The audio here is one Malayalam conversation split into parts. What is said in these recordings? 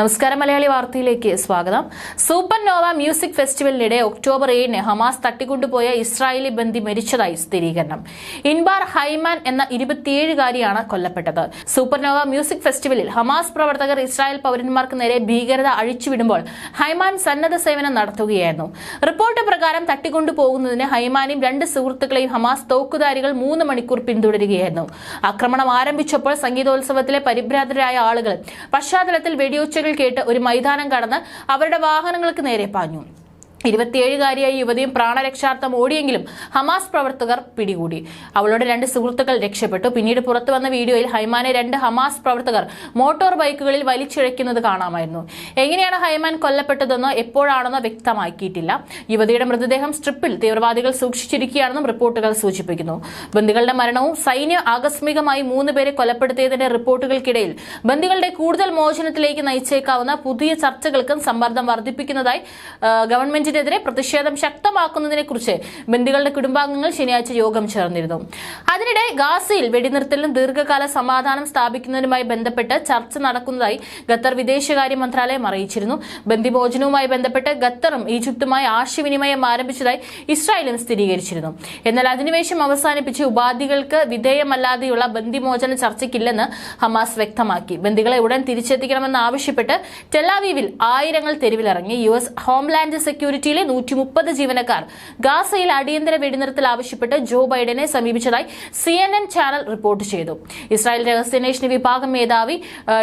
നമസ്കാരം മലയാളി വാർത്തയിലേക്ക് സ്വാഗതം. സൂപ്പർ നോവ മ്യൂസിക് ഫെസ്റ്റിവലിനിടെ ഒക്ടോബർ ഏഴിന് ഹമാസ് തട്ടിക്കൊണ്ടുപോയ ഇസ്രായേലി ബന്ദി മരിച്ചതായി സ്ഥിരീകരണം. ഇൻബാർ ഹൈമാൻ എന്ന ഇരുപത്തിയേഴുകാരിയാണ് കൊല്ലപ്പെട്ടത്. സൂപ്പർ നോവ മ്യൂസിക് ഫെസ്റ്റിവലിൽ ഹമാസ് പ്രവർത്തകർ ഇസ്രായേൽ പൗരന്മാർക്ക് നേരെ ഭീകരത അഴിച്ചുവിടുമ്പോൾ ഹൈമാൻ സന്നദ്ധ സേവനം നടത്തുകയായിരുന്നു. റിപ്പോർട്ട് പ്രകാരം തട്ടിക്കൊണ്ടുപോകുന്നതിന് ഹൈമാനും രണ്ട് സുഹൃത്തുക്കളെയും ഹമാസ് തോക്കുധാരികൾ മൂന്ന് മണിക്കൂർ പിന്തുടരുകയായിരുന്നു. ആക്രമണം ആരംഭിച്ചപ്പോൾ സംഗീതോത്സവത്തിലെ പരിഭ്രാന്തരായ ആളുകൾ പശ്ചാത്തലത്തിൽ വെടിയൊച്ചകൾ കേട്ട് ഒരു മൈതാനം കടന്ന് അവരുടെ വാഹനങ്ങൾക്ക് നേരെ പാഞ്ഞു. ഇരുപത്തിയേഴുകാരിയായ യുവതിയും പ്രാണരക്ഷാർത്ഥം ഓടിയെങ്കിലും ഹമാസ് പ്രവർത്തകർ പിടികൂടി. അവളുടെ രണ്ട് സുഹൃത്തുക്കൾ രക്ഷപ്പെട്ടു. പിന്നീട് പുറത്തു വന്ന വീഡിയോയിൽ ഹൈമാനെ രണ്ട് ഹമാസ് പ്രവർത്തകർ മോട്ടോർ ബൈക്കുകളിൽ വലിച്ചിഴയ്ക്കുന്നത് കാണാമായിരുന്നു. എങ്ങനെയാണ് ഹൈമാൻ കൊല്ലപ്പെട്ടതെന്നോ എപ്പോഴാണെന്നോ വ്യക്തമാക്കിയിട്ടില്ല. യുവതിയുടെ മൃതദേഹം സ്ട്രിപ്പിൽ തീവ്രവാദികൾ സൂക്ഷിച്ചിരിക്കുകയാണെന്നും റിപ്പോർട്ടുകൾ സൂചിപ്പിക്കുന്നു. ബന്ദികളുടെ മരണവും സൈന്യം ആകസ്മികമായി മൂന്ന് പേരെ കൊലപ്പെടുത്തിയതിന്റെ റിപ്പോർട്ടുകൾക്കിടയിൽ ബന്ദികളുടെ കൂടുതൽ മോചനത്തിലേക്ക് നയിച്ചേക്കാവുന്ന പുതിയ ചർച്ചകൾക്കും സമ്മർദ്ദം വർദ്ധിപ്പിക്കുന്നതായി ആ, ഗവൺമെന്റിനെതിരെ പ്രതിഷേധം ശക്തമാക്കുന്നതിനെ കുറിച്ച് ബന്ദികളുടെ കുടുംബാംഗങ്ങൾ ശനിയാഴ്ച യോഗം ചേർന്നിരുന്നു. അതിനിടെ ഗാസയിൽ വെടിനിർത്തലിനും ദീർഘകാല സമാധാനം സ്ഥാപിക്കുന്നതിനുമായി ബന്ധപ്പെട്ട് ചർച്ച നടക്കുന്നതായി ഖത്തർ വിദേശകാര്യ മന്ത്രാലയം അറിയിച്ചിരുന്നു. ബന്ദിമോചനവുമായി ബന്ധപ്പെട്ട് ഖത്തറും ഈജിപ്തുമായി ആശയവിനിമയം ആരംഭിച്ചതായി ഇസ്രായേലും സ്ഥിരീകരിച്ചിരുന്നു. എന്നാൽ അധിനിവേശം അവസാനിപ്പിച്ച് ഉപാധികൾക്ക് വിധേയമല്ലാതെയുള്ള ബന്ദിമോചന ചർച്ചയ്ക്കില്ലെന്ന് ഹമാസ് വ്യക്തമാക്കി. ബന്ദികളെ ഉടൻ തിരിച്ചെത്തിക്കണമെന്ന് ആവശ്യപ്പെട്ട് ടെലാവീവിൽ ആയിരങ്ങൾ തെരുവിലിറങ്ങി. യു എസ് ഹോംലാൻഡ് സെക്യൂരിറ്റിയിലെ നൂറ്റി മുപ്പത് ജീവനക്കാർ ഗാസയിൽ അടിയന്തര വെടിനിർത്തൽ ആവശ്യപ്പെട്ട് ജോ ബൈഡനെ സമീപിച്ചതായി സി ചാനൽ റിപ്പോർട്ട് ചെയ്തു. ഇസ്രായേൽ രഹസ്യാന്വേഷണ വിഭാഗം മേധാവി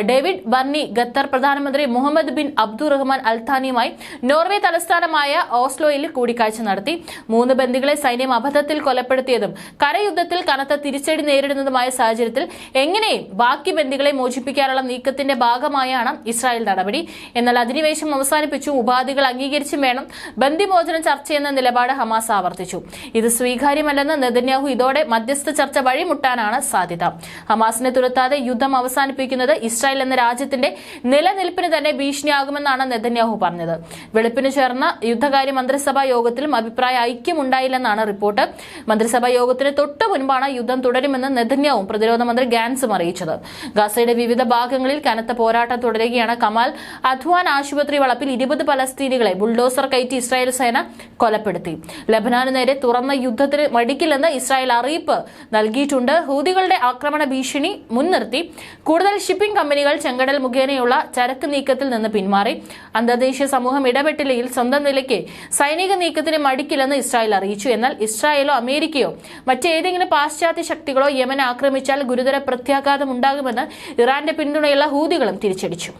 ഡേവിഡ് ബർണി ഖത്തർ പ്രധാനമന്ത്രി മുഹമ്മദ് ബിൻ അബ്ദുൾ റഹ്മാൻ അൽത്താനിയുമായി നോർവേ തലസ്ഥാനമായ ഓസ്ലോയിൽ കൂടിക്കാഴ്ച നടത്തി. മൂന്ന് ബന്ദികളെ സൈന്യം അബദ്ധത്തിൽ കൊലപ്പെടുത്തിയതും കരയുദ്ധത്തിൽ കനത്ത തിരിച്ചടി നേരിടുന്നതുമായ സാഹചര്യത്തിൽ എങ്ങനെയും ബാക്കി ബന്ദികളെ മോചിപ്പിക്കാനുള്ള നീക്കത്തിന്റെ ഭാഗമായാണ് ഇസ്രായേൽ നടപടി. എന്നാൽ അധിനിവേശം അവസാനിപ്പിച്ചു. ഉപാധികൾ അംഗീകരിച്ചും വേണം ബന്ദിമോചന ചർച്ചയെന്ന നിലപാട് ഹമാസ് ആവർത്തിച്ചു. ഇത് സ്വീകാര്യമല്ലെന്ന് നെതന്യാഹു ഇതോടെ മധ്യസ്ഥ ചർച്ച വഴിമുട്ടാനാണ് സാധ്യത. ഹമാസിനെ തുരത്താതെ യുദ്ധം അവസാനിപ്പിക്കുന്നത് ഇസ്രായേൽ എന്ന രാജ്യത്തിന്റെ നിലനിൽപ്പിന് തന്നെ ഭീഷണിയാകുമെന്നാണ് നെതന്യാഹു പറഞ്ഞത്. വെളുപ്പിന് ചേർന്ന യുദ്ധകാര്യ മന്ത്രിസഭാ യോഗത്തിലും അഭിപ്രായ ഐക്യമുണ്ടായില്ലെന്നാണ് റിപ്പോർട്ട്. മന്ത്രിസഭാ യോഗത്തിന് തൊട്ടു മുൻപാണ് യുദ്ധം തുടരുമെന്ന് നെതന്യാവും പ്രതിരോധ മന്ത്രി ഗാൻസും അറിയിച്ചത്. ഗാസയുടെ വിവിധ ഭാഗങ്ങളിൽ കനത്ത പോരാട്ടം തുടരുകയാണ് കമാൽ അധ്വാൻ ആശുപത്രി വളപ്പിൽ ഇരുപത് പലസ്തീനികളെ ബുൾഡോസർ കയറ്റി ഇസ്രായേൽ സേന കൊലപ്പെടുത്തി. ലബനാന് നേരെ തുറന്ന യുദ്ധത്തിന് മടിക്കില്ലെന്ന് ഇസ്രായേൽ അറിയിപ്പ് നൽകിയിട്ടുണ്ട്. ഹൂതികളുടെ ആക്രമണ ഭീഷണി മുൻനിർത്തി. കൂടുതൽ ഷിപ്പിംഗ് കമ്പനികൾ ചെങ്കടൽ മുഖേനയുള്ള ചരക്ക് നീക്കത്തിൽ നിന്ന് പിന്മാറി. അന്തർദേശീയ സമൂഹം ഇടപെട്ടില്ലെങ്കിൽ സ്വന്തം നിലയ്ക്ക് സൈനിക നീക്കത്തിന് മടിക്കില്ലെന്ന് ഇസ്രായേൽ അറിയിച്ചു. എന്നാൽ ഇസ്രായേലോ അമേരിക്കയോ മറ്റേതെങ്കിലും പാശ്ചാത്യ ശക്തികളോ യമൻ ആക്രമിച്ചാൽ ഗുരുതര പ്രത്യാഘാതം ഉണ്ടാകുമെന്ന് ഇറാന്റെ പിന്തുണയുള്ള ഹൂതികളും തിരിച്ചടിച്ചു.